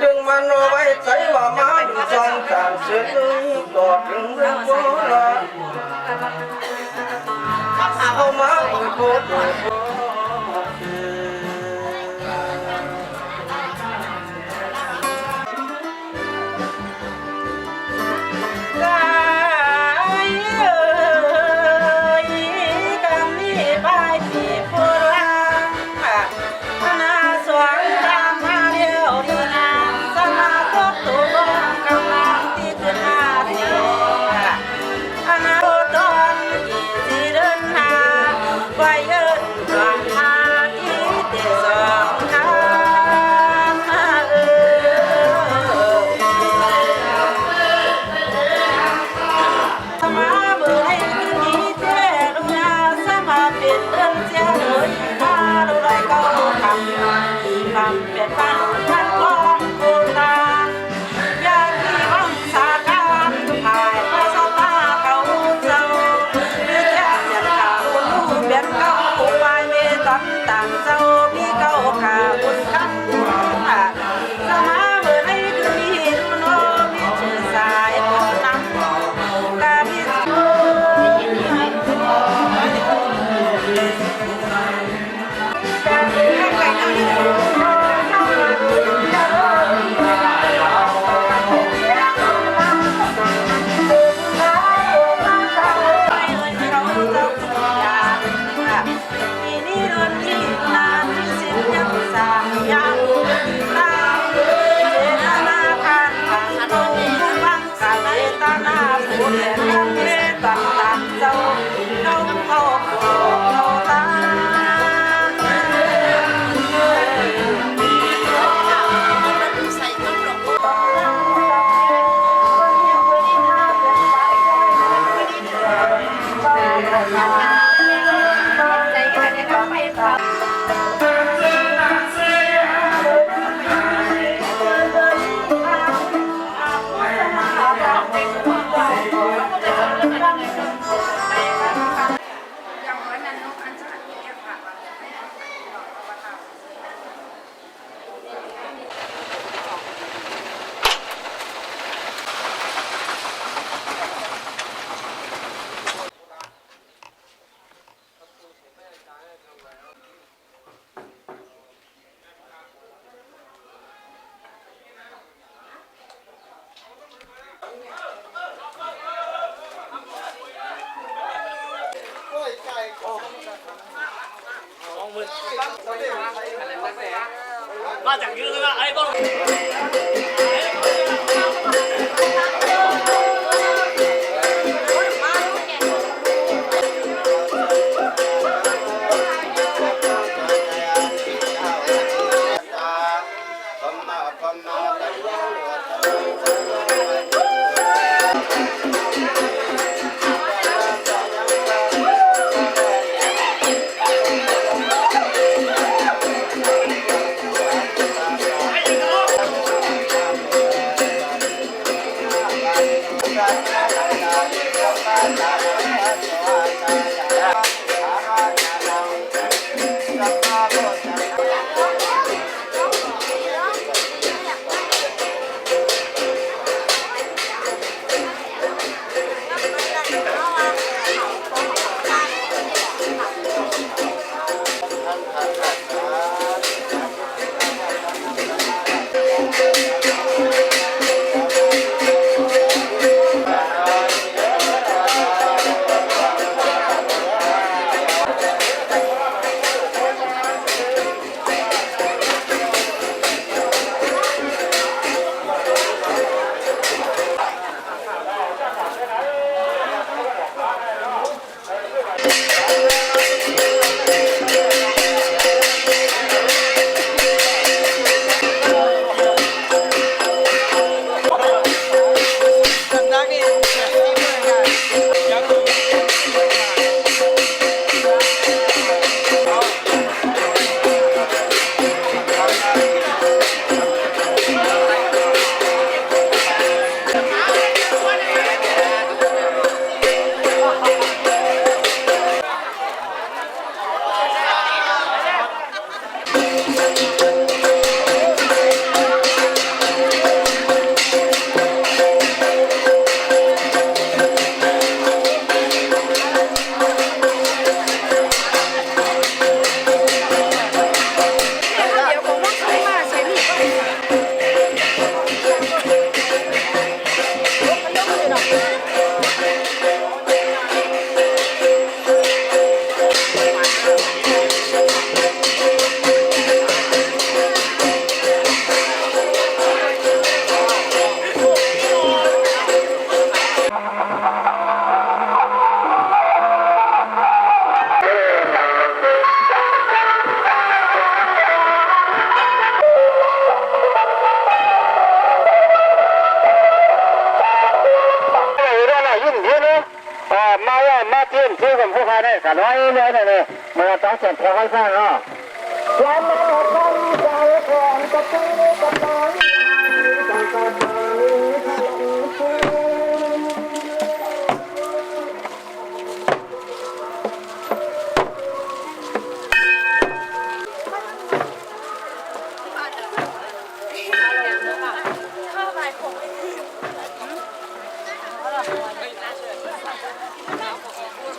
đừng mà nó bay thấy mà má đừng sang tàn sẽ đọt đứng rất khó là ông má ôi cô は相棒。Thank you. กันน้อยเลยเนี่ยมันต้องเสร็จพอให้สร้างเนาะความมันคงใจก่อนก็ต้องกับน้อยต้องกับน้อยทะลง เพื่อทาง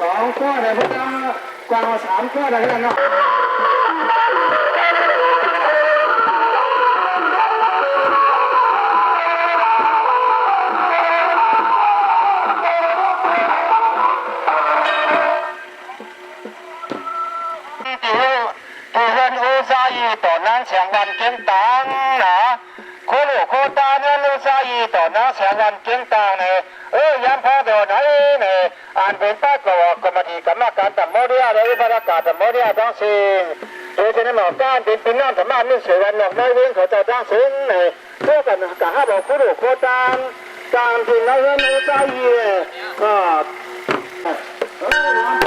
สองข้อเลยพวกเรากวางสามข้อเลยกันเนาะ ผู้เห็นอุซายีต่อนางเสียงวันเก่งตังนะโคลูโค ตาเนี่ยอุซายีต่อน้างเสียงวันเก่งตังเนี่ยเอ้ยยันพอเดี๋ยวไหนเนี่ยอ่านเป็นป้ากว่ากรรมธิกรรมการตัมโมเดียและวิบากาตัมโมเดียทั้งสิ้นโดยเฉพาะหมอการเป็นปีนั่นสามารถมีเสียวันหนอกน้อยเว้นเขาจะทั้งสิ้นเนี่ยเพื่อกันกับห้าบอกโคลูโคตาการที่นายเห็นอุซายีออน้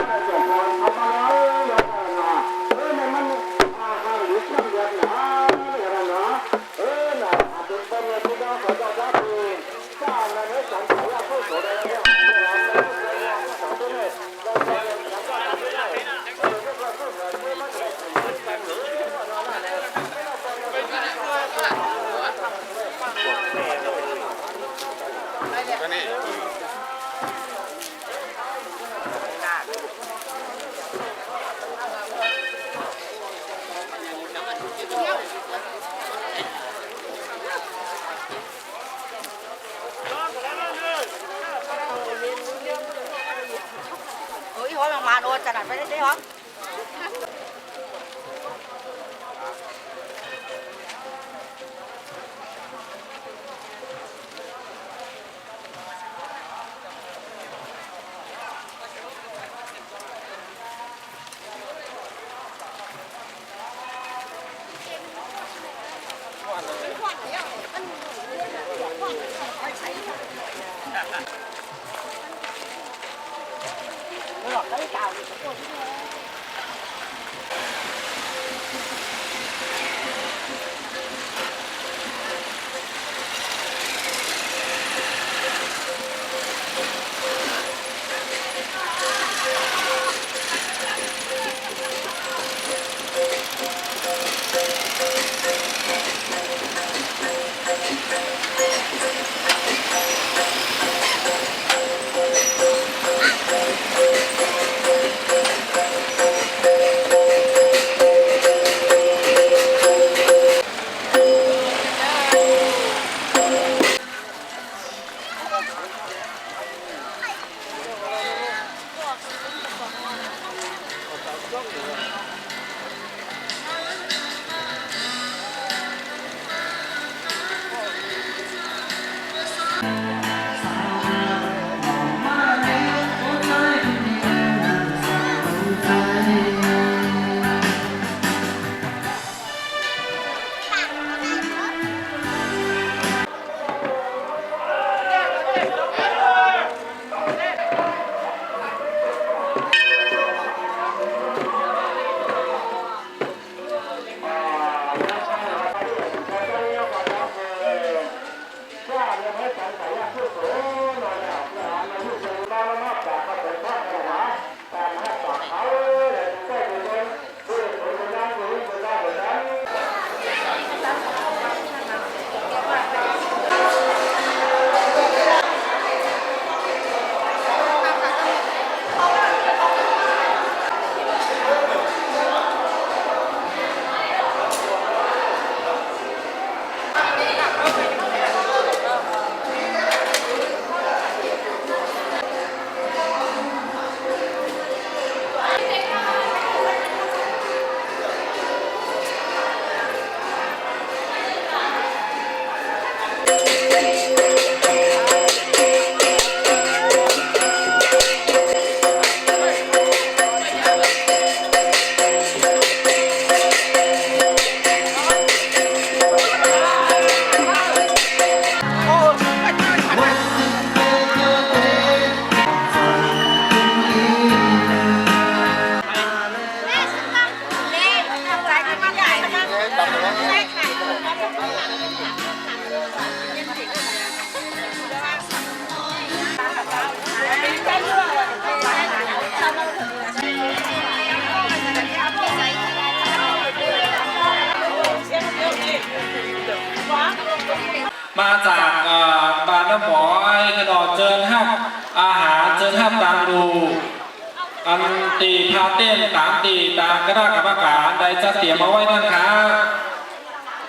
เต้นตามตีตามกระดากรรมการได้จะเตรียมาไว้นั่นครับ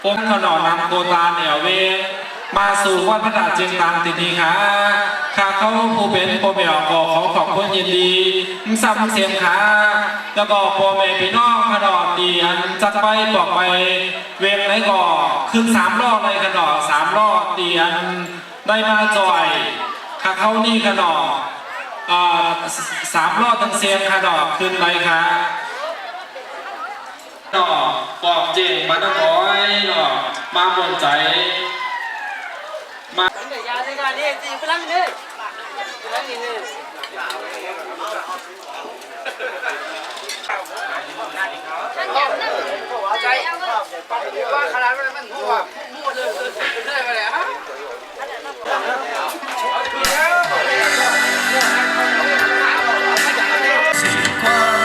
ผมขนอนำโกตาเหนียวเวมาสู่วัดพระธาตุเจียงตางตินีค่ะข้าเขาผู้เป็นโปรเมียกอขอขอบคุณยินดีซ้ำเสียงค่ะแล้วก็โปรเมพี่น้องขนอตีอันจัดไปบอกไปเวงไหนก่อขึ้นสามรอบเลยขนอสามรอบตีอันได้มาจ่อยข้าเขานี่ขนอ อ่าสสามรอบทั้งเสียงค่ะดอกขึ้นไรคะดอกปอกเจงมาตะก้อยดอกมาบนใจอยู่ ความ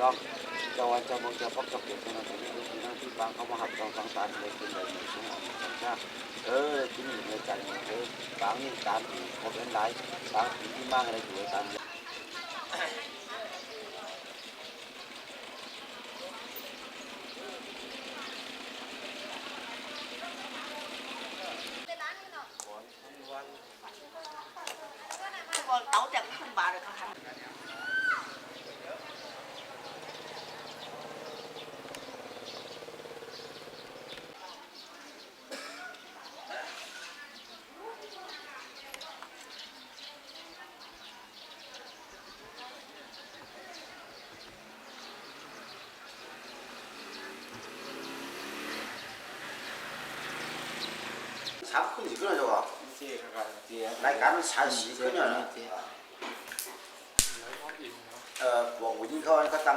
ยอมเจ้าวันเจ้าบงเจ้าพบเจ้าเกิดเป็นอะไรที่ที่นั่งที่บางเขามาหักกองฟังตาเลยเป็นอะไรในช่วงของชาเออที่นี่ในใจเออบางนี่ตามผีเขาเป็นไรบางผีที่มากอะไรอยู่ตาม 참 큰지 그러 저거. 나이가는 살시 그녀는. 어, 뭐 우진 거니까 땅.